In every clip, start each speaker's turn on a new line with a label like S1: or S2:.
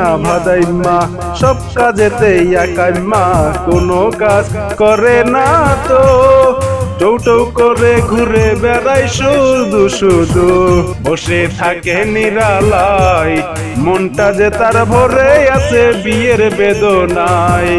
S1: আইনাল মিয়া সব কাজেতে একাইম্মা কোনো কাজ করে না তো। টৌ টৌ করে ঘুরে বেড়াই শুধু শুধু, বসে থাকে নিরালাই মনটা যে তার ভরে আছে বিয়ের বেদনায়।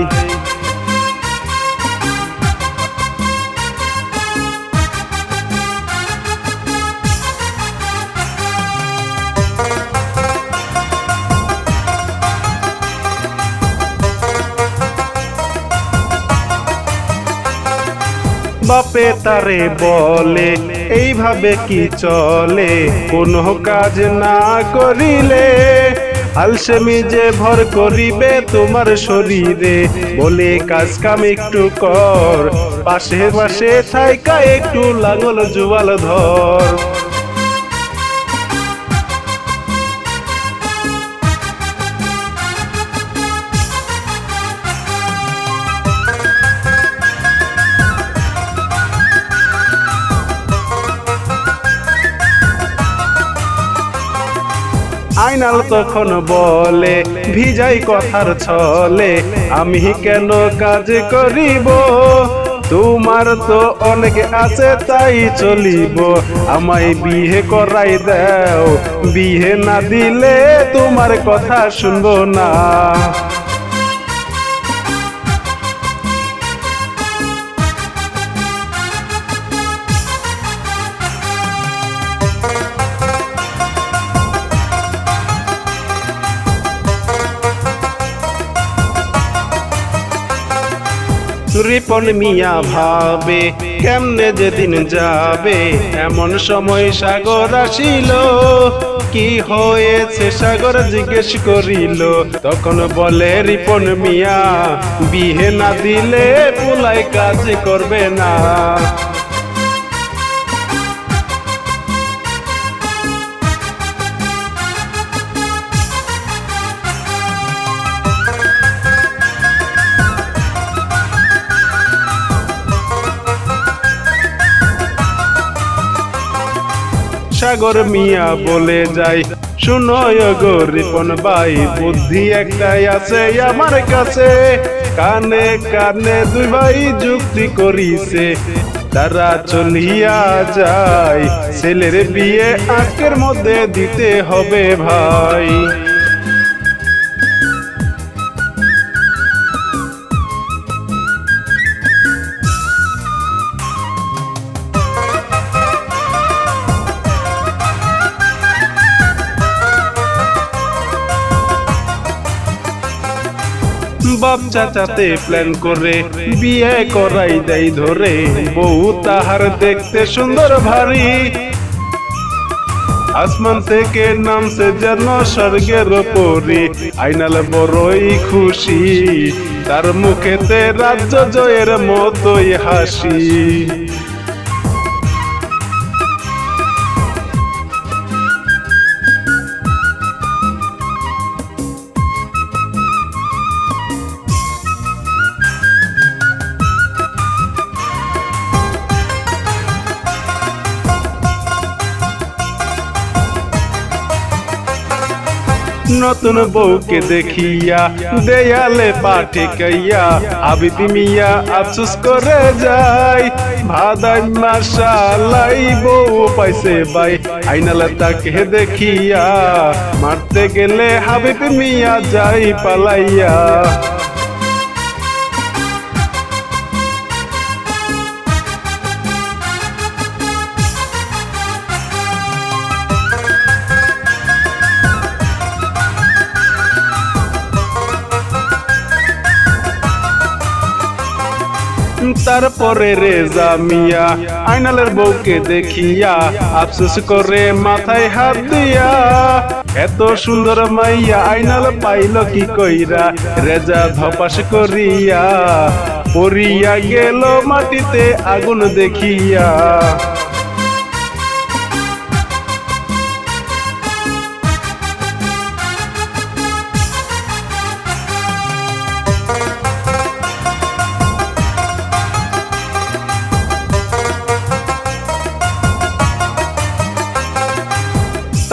S1: বাপে তারে বলে, এইভাবে কি চলে? কোনো কাজ না করিলে আলসেমি যে ভর করিবে তোমার শরীরে। বলে, কাজ কাম একটু কর, পাশে পাশে থাইকা একটু লাঙল জুয়াল ধর। আইনাল তখন বলে, ভিজাই কথার ছলে, আমি কেন কাজ করিব? তোমার তো অনেক আছে, তাই চলিব। আমায় বিহে করাই দাও বিহে না দিলে তোমার কথা শুনব না। রিপন মিয়া ভাবে, কেমনে যেদিন যাবে? এমন সময় সাগর আসিল, কি হয়েছে সাগর জিজ্ঞেস করিল। তখন বলে, রিপন মিয়া বিহে না দিলে পুলাই কাজ করবে না। সাগর মিয়া বলে যাই। শুনো গো ভাই, বুদ্ধি একটাই আছে আমার কাছে। কানে কানে দুই ভাই যুক্তি করিছে। তারা চলিয়া যায়, ছেলের বিয়ে আজকের মধ্যে দিতে হবে ভাই। বাপ চাচাতে প্ল্যান করে, বিয়ে করাই দেয় ধরে। বউ তাহার দেখতে সুন্দর ভারী। আসমান থেকে নামছে যেন স্বর্গের পরি আইনাল বড়ই খুশি, তার মুখেতে রাজ্য জয়ের মতোই হাসি। নতুন বউকে দেখিয়া, দেয়ালে পাঠে কইয়া আবিদি মিয়া আফসুস করে যাই। ভাদাই মাসালাই বউ পাইছে বাই। আইনালে তাকে দেখিয়া, মারতে গেলে হাবিব মিয়া যাই পালাইয়া। তারপরে রেজা মিয়া আইনালের বউকে দেখিয়া আফসোস করে মাথায় হাত দিয়া, এত সুন্দর মাইয়া আইনাল পাইল কি কইরা? রেজা ধপাস করিয়া পরিয়া গেল মাটিতে আগুন দেখিয়া।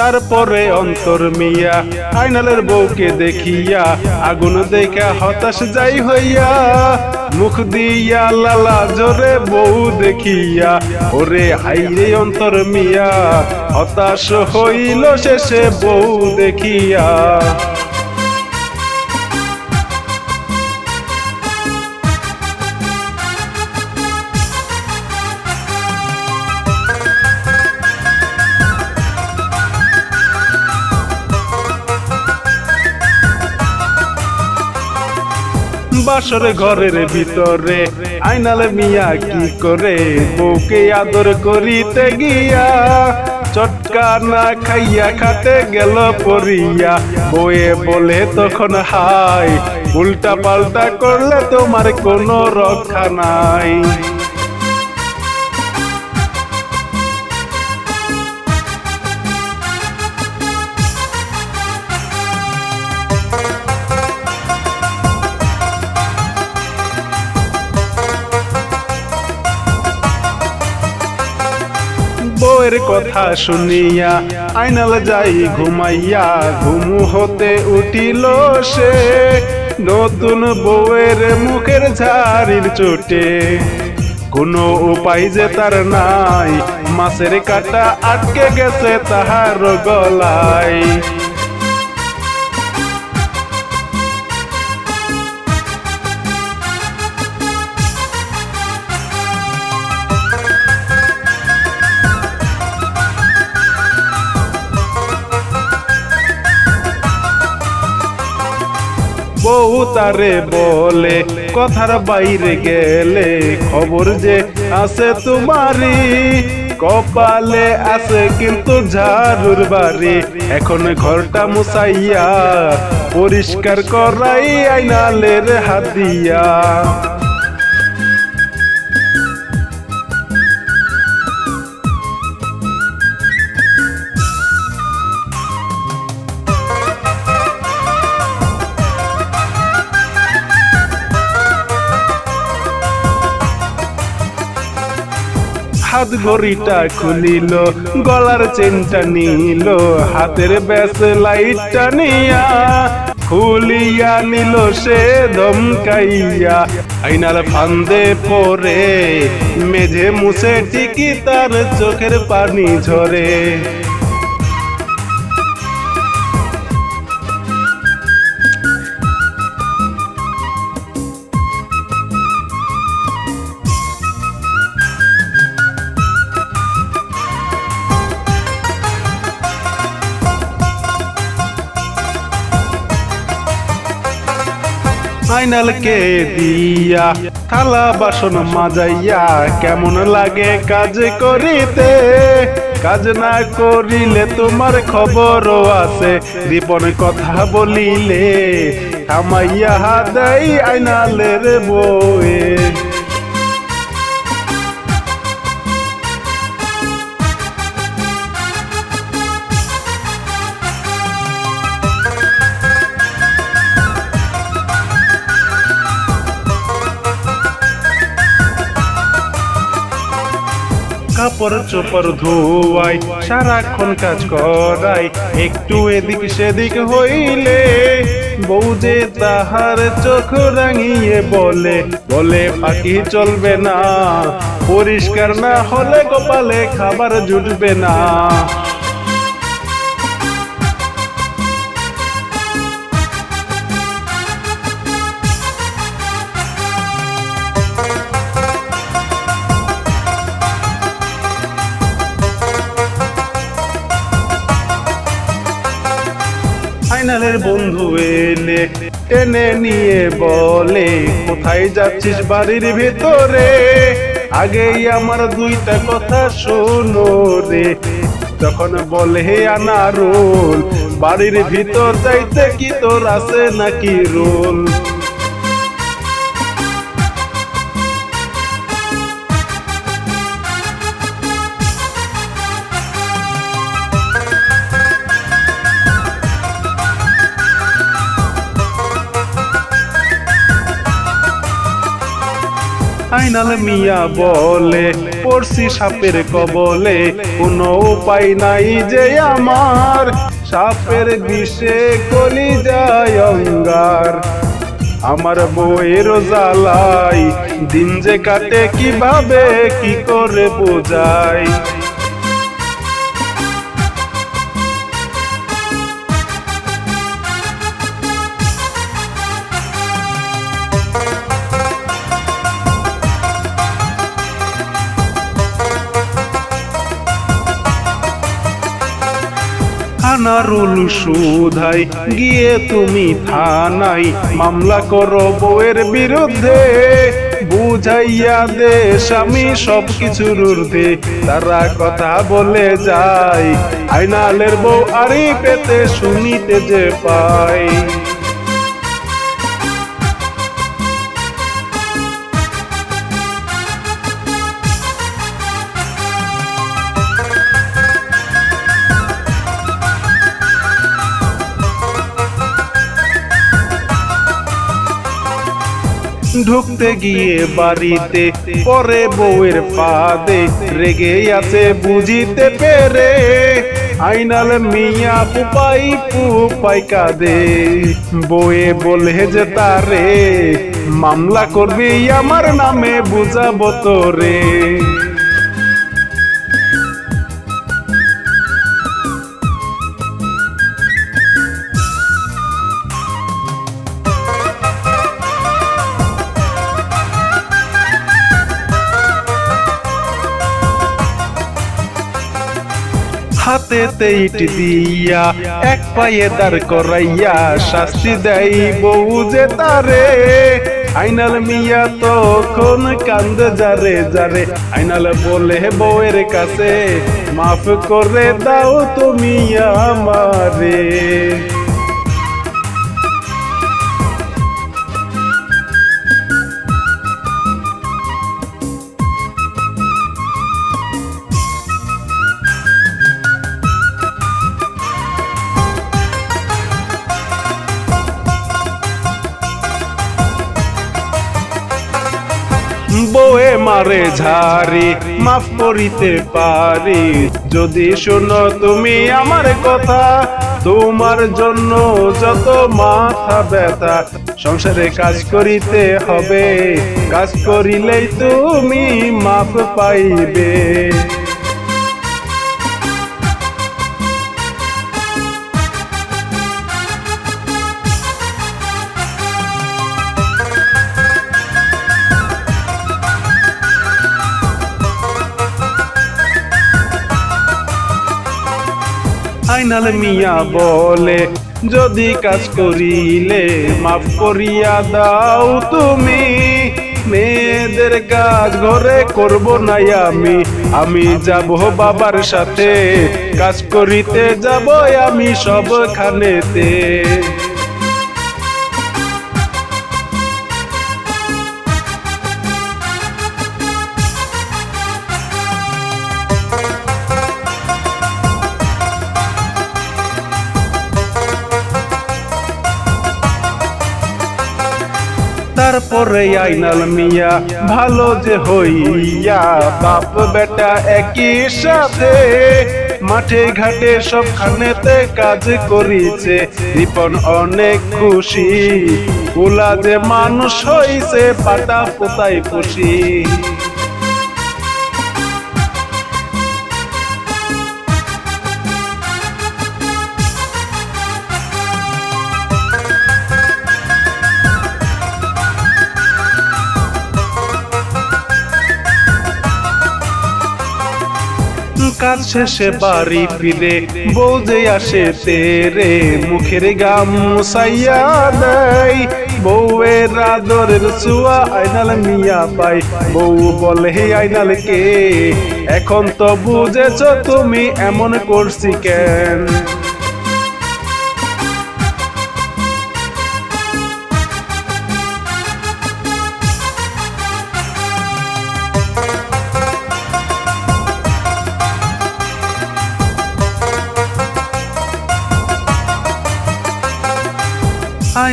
S1: তারপরে অন্তর মিয়া আইনালের বউকে দেখিয়া আগুন দেখা হতাশ যাই হইয়া, মুখ দিয়া লালা জোরে বউ দেখিয়া, ওরে হাইরে অন্তর মিয়া, হতাশ হইল শেষে বউ দেখিয়া। বাসর ঘরের ভিতরে। আইনালে মিয়া কি করে? বউকে আদর করিতে গিয়া চটকা না খাইয়া খাতে গেল পরিয়া। বয়ে বলে, তখন হাই উল্টা পাল্টা করলে তোমার কোনো রক্ষা নাই। কথা শুনিয়া আইনাল যাই ঘুমাইয়া, ঘুমু হতে উঠিল সে। নতুন বউয়ের মুখের ঝাড়ির চোটে। কোনো উপায় যে তার নাই, মাছের কাটা আটকে গেছে তাহার গলায়। বউ তারে বলে, কথার বাইরে গেলে খবর যে আছে তোমারি কপালে আছে কিন্তু ঝাড়ুর বাড়ি। এখন ঘরটা মুসাইয়া পরিষ্কার করাই আইনালের হাত হাত ঘড়িটা খুলিল, গলার চেনটা নিল, হাতের ব্যাস লাইটটা নিয়া, খুলিয়া নিল সে দমকাইয়া আইনার ফান্দে পরে মেঝে মুছে টিকি তার চোখের পানি ঝরে। আইনালকে দিয়া থালা বাসন মাজাইয়া কেমন লাগে কাজ করিতে? কাজ না করিলে তোমার খবরও আছে। রিপন কথা বলিলে থামাইয়া দেই আইনালের বয়ে কাপড় চোপড় ধোয়াই, সারাক্ষণ কাজ করাই। একটু এদিক সেদিক হইলে বউ যে তাহার চোখ রাঙিয়ে বলে বলে পাখি চলবে না, পরিষ্কার না হলে কপালে খাবার জুটবে না। ফাইনালের বন্ধু এলে টেনে নিয়ে বলে, কোথায় যাচ্ছিস বাড়ির ভেতরে? আগেই আমার দুইটা কথা শোনো রে। যখন বলে, হে আনা রোল বাড়ির ভিতর যাইতে কি তোর আছে নাকি রোল? আইনাল মিয়া বলে, পড়ছি সাপের কবলে। কোনো উপায় নাই যে আমার, সাপের বিষে কলি যায় অঙ্গার। আমার বইয়ের জ্বালাই দিন যে কাটে কীভাবে, কি করে বোঝাই থানারুল সুধাই, গিয়ে তুমি থানাই মামলা করো বউয়ের বিরুদ্ধে। বুঝাইয়া দে স্বামী সব কিছুর ঊর্ধ্বে, তারা কথা বলে যায়। আইনালের বউ আরি পেতে শুনিতে যে পাই ঢুকতে গিয়ে বাড়িতে, পরে বউয়ের পাদে রেগে আছে বুঝিতে পেরে। আইনাল মিয়া পুপাই পুপাই কাদে বয়ে বলে যে তারে, মামলা করবি আমার নামে বুঝাবো তোরে। হাতে ইট দিয়া, এক পায়ে দাঁড় করাইয়া শাস্তি দেয় বউ যে তারে। আইনাল মিয়া তখন কান্দ যারে যারে। আইনাল বলে, বউয়ের কাছে মাফ করে দাও তুমি আমারে। মারে ঝাড়ি, মাফ করিতে পারি। যদি শোনো তুমি আমার কথা, তোমার জন্য যত মাথা ব্যথা, সংসারে কাজ করিতে হবে। কাজ করিলেই তুমি মাফ পাইবে। আইনাল মিয়া বলে, যদি কাজ করিলে মাফ করিয়া দাও তুমি। মেয়েদের কাজ ঘরে করব নাই আমি। আমি যাব বাবার সাথে। কাজ করিতে যাব আমি সবখানেতে। তারপরে আইনাল মিয়া, ভালো যে হইয়া বাপ বেটা একই সাথে মাঠে ঘাটে সবখানেতে কাজ করিছে। রিপন অনেক খুশি ওলা যে মানুষ হইছে, পাটা পোতাই খুশি কাজ শেষে বাড়ি ফিরে, বৌদে আসে তেরে, মুখের গাম মুসাইয়া দেয়। বউয়ের আদরের চুয়া আইনাল মিয়া পাই বউ বলে, হে আইনাল কে, এখন তো বুঝেছ তুমি এমন করছি কেন?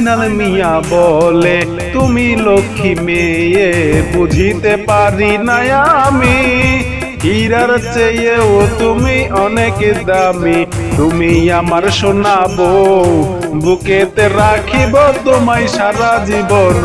S1: আইনাল মিয়া বলে, তুমি লক্ষ্মী মেয়ে, বুঝিতে পারি না আমি। হীরার চেয়েও তুমি অনেক দামি। তুমি আমার শোনাবো বুকেতে রাখিব তোমায় সারা জীবন।